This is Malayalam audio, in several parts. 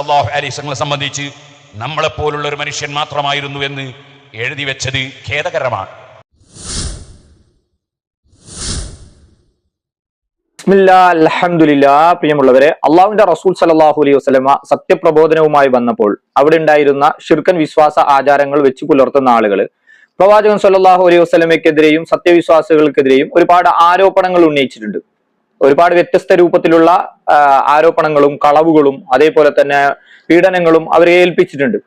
സല്ലല്ലാഹു അലൈസങ്ങളെ സംബന്ധിച്ച് നമ്മളെപ്പോലുള്ള ഒരു മനുഷ്യൻ മാത്രമായിരുന്നു എന്ന് എഴുതി വെച്ചത് ഖേദകരമാണ്. പ്രിയമുള്ളവരെ അള്ളാഹുവിന്റെ റസൂൽ സലാഹു അലൈഹി വസ്ലമ സത്യപ്രബോധനവുമായി വന്നപ്പോൾ അവിടെ ഉണ്ടായിരുന്ന ഷിർക്കൻ വിശ്വാസ ആചാരങ്ങൾ വെച്ച് പുലർത്തുന്ന ആളുകൾ പ്രവാചകൻ സല്ലാഹു അലൈഹി വസ്ലമയ്ക്കെതിരെയും സത്യവിശ്വാസികൾക്കെതിരെയും ഒരുപാട് ആരോപണങ്ങൾ ഉന്നയിച്ചിട്ടുണ്ട്. ഒരുപാട് വ്യത്യസ്ത രൂപത്തിലുള്ള ആരോപണങ്ങളും കളവുകളും അതേപോലെ തന്നെ പീഡനങ്ങളും അവരെ ഏൽപ്പിച്ചിട്ടുണ്ട്.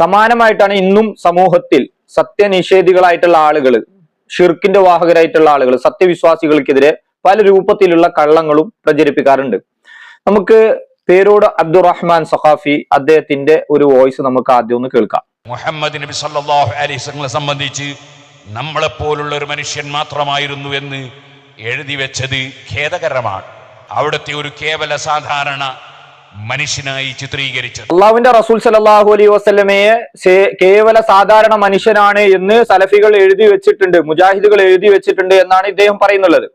സമാനമായിട്ടാണ് ഇന്നും സമൂഹത്തിൽ സത്യനിഷേധികളായിട്ടുള്ള ആളുകൾ ഷിർക്കിന്റെ വാഹകരായിട്ടുള്ള ആളുകൾ സത്യവിശ്വാസികൾക്കെതിരെ പല രൂപത്തിലുള്ള കള്ളങ്ങളും പ്രചരിപ്പിക്കാറുണ്ട്. നമുക്ക് പേരോട് അബ്ദുറഹ്മാൻ സഖാഫി അദ്ദേഹത്തിന്റെ ഒരു വോയിസ് നമുക്ക് ആദ്യം ഒന്ന് കേൾക്കാം. മുഹമ്മദ് നബി സല്ലാഹു അലൈസങ്ങളെ സംബന്ധിച്ച് നമ്മളെപ്പോലുള്ള ഒരു മനുഷ്യൻ മാത്രമായിരുന്നു എന്ന് എഴുതി വെച്ചത് ഖേദകരമാണ്. അവിടുത്തെ ഒരു കേവല സാധാരണ മനുഷ്യനായി ചിത്രീകരിച്ചു അള്ളാഹുവിന്റെ റസൂൽ സലാഹു അലൈ വസ്ലമയെ കേവല സാധാരണ മനുഷ്യനാണ് എന്ന് സലഫികൾ എഴുതി വെച്ചിട്ടുണ്ട് മുജാഹിദുകൾ എഴുതി വെച്ചിട്ടുണ്ട് എന്നാണ് ഇദ്ദേഹം പറയുന്നുള്ളത്.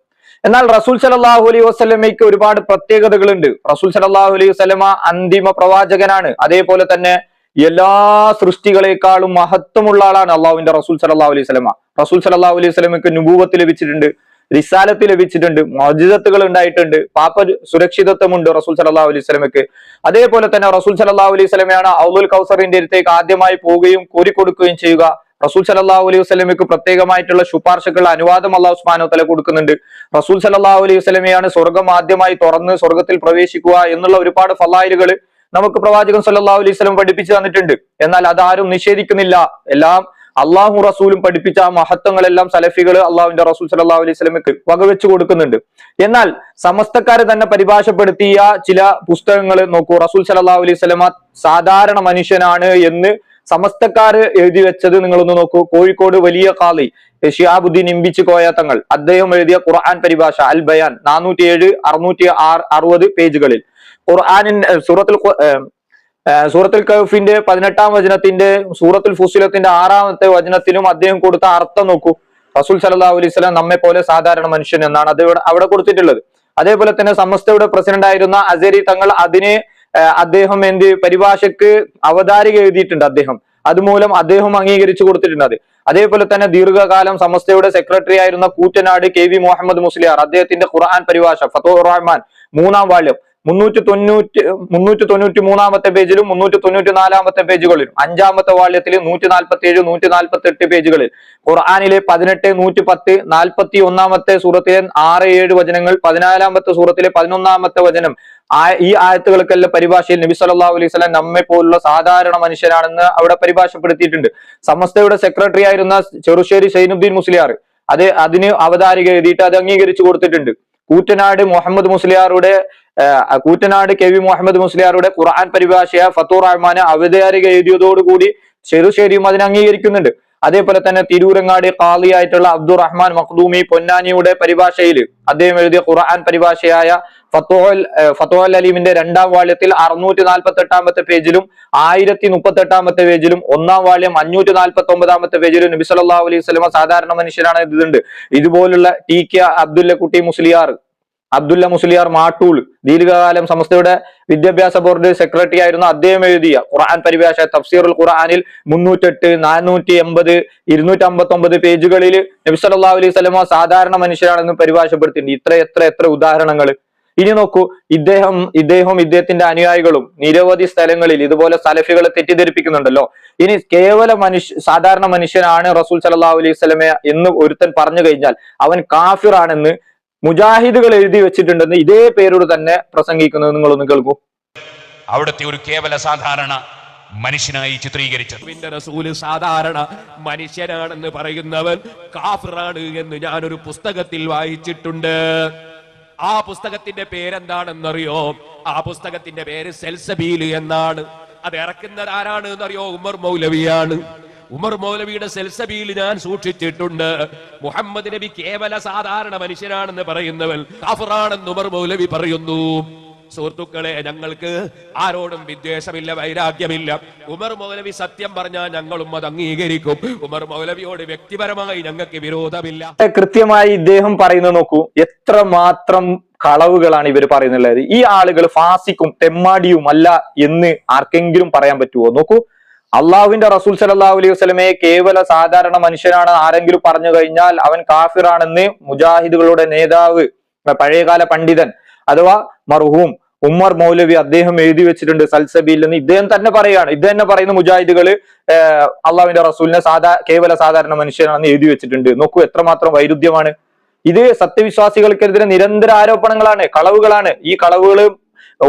എന്നാൽ റസൂൽ സലാഹു അലൈഹി വസ്ലമയ്ക്ക് ഒരുപാട് പ്രത്യേകതകളുണ്ട്. റസൂൽ സലാഹു അലൈഹി വസ്ലമ അന്തിമ പ്രവാചകനാണ്. അതേപോലെ തന്നെ എല്ലാ സൃഷ്ടികളെക്കാളും മഹത്വമുള്ള ആളാണ് അള്ളാഹുവിന്റെ റസൂൽ സലാഹു അലൈഹി സ്വലമ റസൂൽ സലാഹു അലൈഹി സ്വലമയ്ക്ക് നുഭൂവത്ത് ലഭിച്ചിട്ടുണ്ട്. റിസാലത്ത് ലഭിച്ചിട്ടുണ്ട് മോജിതത്തുകൾ ഉണ്ടായിട്ടുണ്ട് പാപ്പ സുരക്ഷിതത്വമുണ്ട് റസൂൽ സലല്ലാഹു അലൈഹി സ്വലമയ്ക്ക് അതേപോലെ തന്നെ റസൂൽ സലല്ലാഹു അലൈഹി സ്വലമയാണ് ഔദുൽ കൗസറിന്റെ അടുത്തേക്ക് ആദ്യമായി പോവുകയും കോരിക്കൊടുക്കുകയും ചെയ്യുക. റസൂൽ സലല്ലാഹു അലൈഹി വസ്ലമയ്ക്ക് പ്രത്യേകമായിട്ടുള്ള ശുപാർശകൾ അനുവാദം അള്ളാഹു സ്മാനോ തല കൊടുക്കുന്നുണ്ട്. റസൂൽ സലല്ലാഹു അലൈഹി വസ്ലമയാണ് സ്വർഗം ആദ്യമായി തുറന്ന് സ്വർഗത്തിൽ പ്രവേശിക്കുക എന്നുള്ള ഒരുപാട് ഫലായിലുകൾ നമുക്ക് പ്രവാചകൻ സല്ലല്ലാഹു അലൈഹി സ്വലം പഠിപ്പിച്ചു തന്നിട്ടുണ്ട്. എന്നാൽ അതാരും നിഷേധിക്കുന്നില്ല. എല്ലാം അള്ളാഹു റസൂലും പഠിപ്പിച്ച ആ മഹത്വങ്ങളെല്ലാം സലഫികൾ അള്ളാഹുവിന്റെ റസൂൽ സല്ലല്ലാഹു അലൈഹി വസല്ലമക്ക് വകവെച്ചു കൊടുക്കുന്നുണ്ട്. എന്നാൽ സമസ്തക്കാരെ തന്നെ പരിഭാഷപ്പെടുത്തിയ ചില പുസ്തകങ്ങൾ നോക്കൂ. റസൂൽ സല്ലല്ലാഹു അലൈഹി സ്വലമ സാധാരണ മനുഷ്യനാണ് എന്ന് സമസ്തക്കാര് എഴുതി വെച്ചത് നിങ്ങളൊന്ന് നോക്കൂ. കോഴിക്കോട് വലിയ കാളി ഷിയാബുദ്ദീൻ ഇമ്പിച്ച് കോയ തങ്ങൾ. അദ്ദേഹം എഴുതിയ ഖുർആൻ പരിഭാഷ അൽ ബയാൻ നാനൂറ്റി ഏഴ് അറുന്നൂറ്റി ആറ് അറുപത് പേജുകളിൽ. ഖുർആാനിൻ സൂറത്തുൽ സൂറത്തുൽ കഹഫിന്റെ പതിനെട്ടാം വചനത്തിന്റെ സൂറത്തുൽ ഫുസിലത്തിന്റെ ആറാമത്തെ വചനത്തിലും അദ്ദേഹം കൊടുത്ത അർത്ഥം നോക്കൂ. റസൂൽ സല്ലല്ലാഹു അലൈഹി വസല്ലം നമ്മെ പോലെ സാധാരണ മനുഷ്യൻ എന്നാണ് അത് അവിടെ കൊടുത്തിട്ടുള്ളത്. അതേപോലെ തന്നെ സമസ്തയുടെ പ്രസിഡന്റ് ആയിരുന്ന അസേരി തങ്ങൾ അതിനെ അദ്ദേഹം എന്ത് പരിഭാഷക്ക് അവതാരിക എഴുതിയിട്ടുണ്ട് അദ്ദേഹം. അതുമൂലം അദ്ദേഹം അംഗീകരിച്ചു കൊടുത്തിട്ടുണ്ട് അത് അതേപോലെ തന്നെ ദീർഘകാലം സമസ്തയുടെ സെക്രട്ടറി ആയിരുന്ന കൂറ്റനാട് കെ വി മുഹമ്മദ് മുസ്ലിയാർ അദ്ദേഹത്തിന്റെ ഖുർആൻ പരിഭാഷ ഫത്തോ റഹ്മാൻ മൂന്നാം വാള്യം. മുന്നൂറ്റി തൊണ്ണൂറ്റി മുന്നൂറ്റി തൊണ്ണൂറ്റി മൂന്നാമത്തെ പേജിലും മുന്നൂറ്റി തൊണ്ണൂറ്റി നാലാമത്തെ പേജുകളിലും. അഞ്ചാമത്തെ വാള്യത്തിൽ നൂറ്റി നാൽപ്പത്തി ഏഴ് നൂറ്റി നാൽപ്പത്തി എട്ട് പേജുകളിൽ. ഖുർആാനിലെ പതിനെട്ട് നൂറ്റി പത്ത് നാൽപ്പത്തി ഒന്നാമത്തെ സൂറത്തിലെ ആറ് ഏഴ് വചനങ്ങൾ പതിനാലാമത്തെ സൂറത്തിലെ പതിനൊന്നാമത്തെ വചനം. ഈ ആയത്തുകൾക്കെല്ലാം പരിഭാഷയിൽ നബി സല്ലല്ലാഹു അലൈഹി വസല്ലം നമ്മെ പോലുള്ള സാധാരണ മനുഷ്യനാണെന്ന് അവിടെ പരിഭാഷപ്പെടുത്തിയിട്ടുണ്ട്. സമസ്തയുടെ സെക്രട്ടറി ആയിരുന്ന ചെറുശ്ശേരി സൈനുദ്ദീൻ മുസ്ലിയാർ അത് അതിന് അവതാരിക എഴുതിയിട്ട് അത് അംഗീകരിച്ചു കൊടുത്തിട്ടുണ്ട്. കൂറ്റനാട് മുഹമ്മദ് മുസ്ലിയാറുടെ കൂറ്റനാട് കെ വി മുഹമ്മദ് മുസ്ലിയാറുടെ ഖുർആൻ പരിഭാഷയ ഫത്തൂർ റഹ്മാന് അവതാരിക എഴുതിയതോടുകൂടി ചെറുശ്ശേരിയും അതിനെ അംഗീകരിക്കുന്നുണ്ട്. അതേപോലെ തന്നെ തിരൂരങ്ങാടി ആയിട്ടുള്ള അബ്ദുറഹ്മാൻ മഖ്ദൂമി പൊന്നാനിയുടെ പരിഭാഷയിൽ അദ്ദേഹം എഴുതിയ ഖുർആൻ പരിഭാഷയായ ഫത്തോഹൽ ഫത്തോഹൽ അലീമിന്റെ രണ്ടാം വാള്യത്തിൽ അറുന്നൂറ്റി നാൽപ്പത്തി എട്ടാമത്തെ പേജിലും ആയിരത്തി മുപ്പത്തി എട്ടാമത്തെ പേജിലും ഒന്നാം വാള്യം അഞ്ഞൂറ്റി നാൽപ്പത്തി ഒമ്പതാമത്തെ പേജിലും നബി അലൈഹി സ്വലമ സാധാരണ മനുഷ്യരാണ് ഇതുണ്ട് ഇതുപോലുള്ള ടി കെ അബ്ദുല്ലക്കുട്ടി മുസ്ലിയാർ അബ്ദുല്ല മുസ്ലിയാർ മാട്ടൂൾ ദീർഘകാലം സംസ്ഥയുടെ വിദ്യാഭ്യാസ ബോർഡ് സെക്രട്ടറി ആയിരുന്ന. അദ്ദേഹം എഴുതിയ ഖുർആൻ പരിഭാഷ തഫ്സീറുൽ ഖുർആനിൽ മുന്നൂറ്റെട്ട് നാനൂറ്റി എൺപത് ഇരുന്നൂറ്റി അമ്പത്തി ഒമ്പത് പേജുകളിൽ നബി സല്ലല്ലാഹു അലൈഹി വസല്ലമ സാധാരണ മനുഷ്യരാണെന്ന് പരിഭാഷപ്പെടുത്തിയിട്ടുണ്ട്. ഇത്ര എത്ര എത്ര ഉദാഹരണങ്ങൾ. ഇനി നോക്കൂ ഇദ്ദേഹം ഇദ്ദേഹം ഇദ്ദേഹത്തിന്റെ അനുയായികളും നിരവധി സ്ഥലങ്ങളിൽ ഇതുപോലെ സലഫികളെ തെറ്റിദ്ധരിപ്പിക്കുന്നുണ്ടല്ലോ. ഇനി കേവല മനുഷ്യ സാധാരണ മനുഷ്യനാണ് റസൂൽ സല്ലല്ലാഹു അലൈഹി വസല്ലമ എന്ന് ഒരുത്തൻ പറഞ്ഞു കഴിഞ്ഞാൽ അവൻ കാഫിറാണെന്ന് മുജാഹിദുകൾ എഴുതി വെച്ചിട്ടുണ്ടെന്ന് ഇതേ പേരോട് തന്നെ പ്രസംഗിക്കുന്നത് നിങ്ങളൊന്ന് കേൾക്കൂ. അവിടുത്തെ ഒരു കേവല സാധാരണ മനുഷ്യനായി ചിത്രീകരിച്ചത്. റസൂൽ സാധാരണ മനുഷ്യനാണെന്ന് പറയുന്നവൻ കാഫിറാണ് എന്ന് ഞാനൊരു പുസ്തകത്തിൽ വായിച്ചിട്ടുണ്ട്. ആ പുസ്തകത്തിന്റെ പേരെന്താണെന്നറിയോ? ആ പുസ്തകത്തിന്റെ പേര് സെൽസബീൽ എന്നാണ്. അത് ഇറക്കുന്നത് ആരാണ് എന്നറിയോ? ഉമർ മൗലവിയാണ്. ഉമർ മൗലവിയുടെ സെൽസബിയിൽ ഞാൻ സൂക്ഷിച്ചിട്ടുണ്ട്. മുഹമ്മദ് നബി കേവല സാധാരണ മനുഷ്യനാണെന്ന് പറയുന്നവൻ കാഫിറാണെന്ന് ഉമർ മൗലവി പറയുന്നു. സുഹൃത്തുക്കളെ ഞങ്ങൾക്ക് ആരോടും വിദ്വേഷമില്ല വൈരാഗ്യമില്ല. ഉമർ മൗലവി സത്യം പറഞ്ഞാൽ ഞങ്ങളും അത് അംഗീകരിക്കും. ഉമർ മൗലവിയോട് വ്യക്തിപരമായി ഞങ്ങൾക്ക് വിരോധമില്ല. കൃത്യമായി ഇദ്ദേഹം പറയുന്നത് നോക്കൂ. എത്ര മാത്രം കളവുകളാണ് ഇവർ പറയുന്നുള്ളത്. ഈ ആളുകൾ ഫാസിക്കും തെമ്മാടിയും അല്ല എന്ന് ആർക്കെങ്കിലും പറയാൻ പറ്റുമോ നോക്കൂ അള്ളാഹുവിന്റെ റസൂൽ സല്ലല്ലാഹു അലൈഹി വസല്ലമയെ കേവല സാധാരണ മനുഷ്യനാണ് ആരെങ്കിലും പറഞ്ഞു കഴിഞ്ഞാൽ അവൻ കാഫിറാണെന്ന് മുജാഹിദുകളുടെ നേതാവ് പഴയകാല പണ്ഡിതൻ അഥവാ മർഹൂം ഉമ്മർ മൗലവി അദ്ദേഹം എഴുതി വെച്ചിട്ടുണ്ട് സൽസബിയിൽ നിന്ന്. ഇദ്ദേഹം തന്നെ പറയുകയാണ് ഇദ്ദേഹം തന്നെ പറയുന്ന മുജാഹിദുകൾ അള്ളാഹുവിന്റെ റസൂലിനെ സാധാ കേവല സാധാരണ മനുഷ്യനാണെന്ന് എഴുതി വെച്ചിട്ടുണ്ട്. നോക്കൂ എത്രമാത്രം വൈരുദ്ധ്യമാണ്. ഇത് സത്യവിശ്വാസികൾക്കെതിരെ നിരന്തര ആരോപണങ്ങളാണ് കളവുകളാണ്. ഈ കളവുകൾ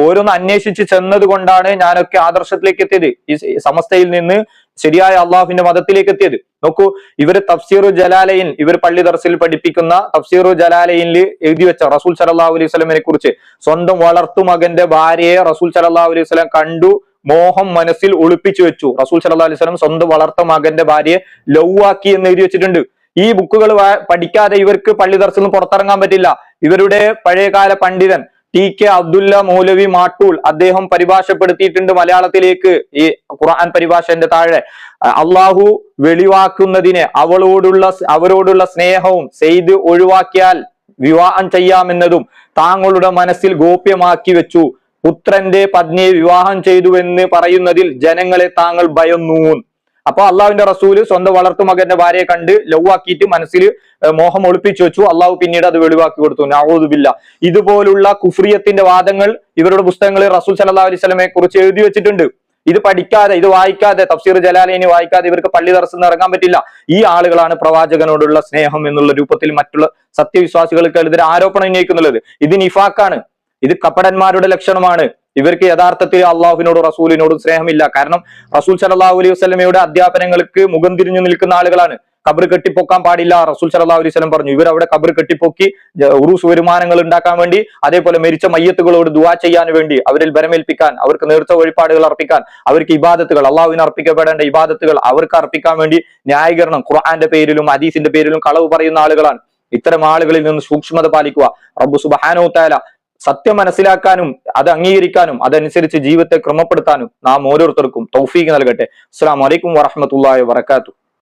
ഓരോന്ന് അന്വേഷിച്ച് ചെന്നത് കൊണ്ടാണ് ഞാനൊക്കെ ആദർശത്തിലേക്ക് എത്തിയത്. ഈ സമസ്തയിൽ നിന്ന് ശരിയായ അള്ളാഹുവിന്റെ മതത്തിലേക്ക് എത്തിയത്. നോക്കൂ ഇവർ തഫ്സീറു ജലാലയിൻ ഇവർ പള്ളി ദർസിൽ പഠിപ്പിക്കുന്ന തഫ്സീറു ജലാലയിൽ എഴുതി വെച്ച റസൂൽ സലല്ലാഹു അലൈഹി സ്വലമിനെ കുറിച്ച് സ്വന്തം വളർത്തു മകന്റെ ഭാര്യയെ റസൂൽ സലല്ലാഹു അലൈഹി സ്വലം കണ്ടു മോഹം മനസ്സിൽ ഒളിപ്പിച്ചു വെച്ചു. റസൂൽ സല്ലല്ലാഹു അലൈഹി സ്വലം സ്വന്തം വളർത്ത മകന്റെ ഭാര്യയെ ലൗവാക്കി എന്ന് എഴുതി വെച്ചിട്ടുണ്ട്. ഈ ബുക്കുകൾ പഠിക്കാതെ ഇവർക്ക് പള്ളി ദർസിൽ നിന്ന് പുറത്തിറങ്ങാൻ പറ്റില്ല. ഇവരുടെ പഴയകാല പണ്ഡിതൻ ടി കെ അബ്ദുല്ല മൗലവി മാട്ടൂൾ അദ്ദേഹം പരിഭാഷപ്പെടുത്തിയിട്ടുണ്ട് മലയാളത്തിലേക്ക്. ഈ ഖുർആൻ പരിഭാഷന്റെ താഴെ. അള്ളാഹു വെളിവാക്കുന്നതിന് അവളോടുള്ള അവരോടുള്ള സ്നേഹവും ചെയ്ത് ഒഴിവാക്കിയാൽ വിവാഹം ചെയ്യാമെന്നതും താങ്കളുടെ മനസ്സിൽ ഗോപ്യമാക്കി വെച്ചു. പുത്രന്റെ പത്നിയെ വിവാഹം ചെയ്തുവെന്ന് പറയുന്നതിൽ ജനങ്ങളെ താങ്കൾ ഭയന്നു അപ്പൊ അള്ളാഹുവിന്റെ റസൂൽ സ്വന്തം വളർത്തു മകന്റെ ഭാര്യയെ കണ്ട് ലവാക്കിയിട്ട് മനസ്സിൽ മോഹം ഒളിപ്പിച്ചു വെച്ചു. അള്ളാഹു പിന്നീട് അത് വെളിവാക്കി കൊടുത്തു. നാവൂതുബില്ല ഇതുപോലുള്ള കുഫ്രിയത്തിന്റെ വാദങ്ങൾ ഇവരുടെ പുസ്തകങ്ങളിൽ റസൂൽ സല്ലാ അലൈഹി വസല്ലമയെ കുറിച്ച് എഴുതി വെച്ചിട്ടുണ്ട്. ഇത് പഠിക്കാതെ ഇത് വായിക്കാതെ തഫ്സീർ ജലാലിനെ വായിക്കാതെ ഇവർക്ക് പള്ളി ദർശനം ഇറങ്ങാൻ പറ്റില്ല. ഈ ആളുകളാണ് പ്രവാചകനോടുള്ള സ്നേഹം എന്നുള്ള രൂപത്തിൽ മറ്റുള്ള സത്യവിശ്വാസികൾക്ക് എതിരെ ആരോപണം ഉന്നയിക്കുന്നുള്ളത്. ഇത് നിഫാക്കാണ് ഇത് കപടന്മാരുടെ ലക്ഷണമാണ്. ഇവർക്ക് യഥാർത്ഥത്തിൽ അള്ളാഹുവിനോടും റസൂലിനോടും സ്നേഹമില്ല. കാരണം റസൂൽ സലല്ലാഹു അലൈഹി വസ്ലമയുടെ അധ്യാപനങ്ങൾക്ക് മുഖം തിരിഞ്ഞു നിൽക്കുന്ന ആളുകളാണ്. കബർ കെട്ടിപ്പൊക്കാൻ പാടില്ല റസൂൽ സലല്ലാഹു അലൈഹി വസല്ലം പറഞ്ഞു. ഇവർ അവിടെ കബർ കെട്ടിപ്പൊക്കി ഉറൂസ് വരുമാനങ്ങൾ ഉണ്ടാക്കാൻ വേണ്ടി അതേപോലെ മരിച്ച മയ്യത്തുകളോട് ദുവാ ചെയ്യാൻ വേണ്ടി അവരിൽ ബരമേൽപ്പിക്കാൻ അവർക്ക് നേർച്ച വഴിപാടുകൾ അർപ്പിക്കാൻ അവർക്ക് ഇബാദത്തുകൾ അള്ളാഹുവിന് അർപ്പിക്കപ്പെടേണ്ട ഇബാദത്തുകൾ അവർക്ക് അർപ്പിക്കാൻ വേണ്ടി ന്യായീകരണം ഖുർആന്റെ പേരിലും അദീസിന്റെ പേരിലും കളവ് പറയുന്ന ആളുകളാണ്. ഇത്തരം ആളുകളിൽ നിന്ന് സൂക്ഷ്മത പാലിക്കുക. റബ്ബു സുബാനോ സത്യം മനസ്സിലാക്കാനും അത് അംഗീകരിക്കാനും അതനുസരിച്ച് ജീവിതത്തെ ക്രമപ്പെടുത്താനും നാം ഓരോരുത്തർക്കും തൗഫീഖ് നൽകട്ടെ. അസ്സാം വലൈക്കും വറഹമത്തല്ലാ വാത്തു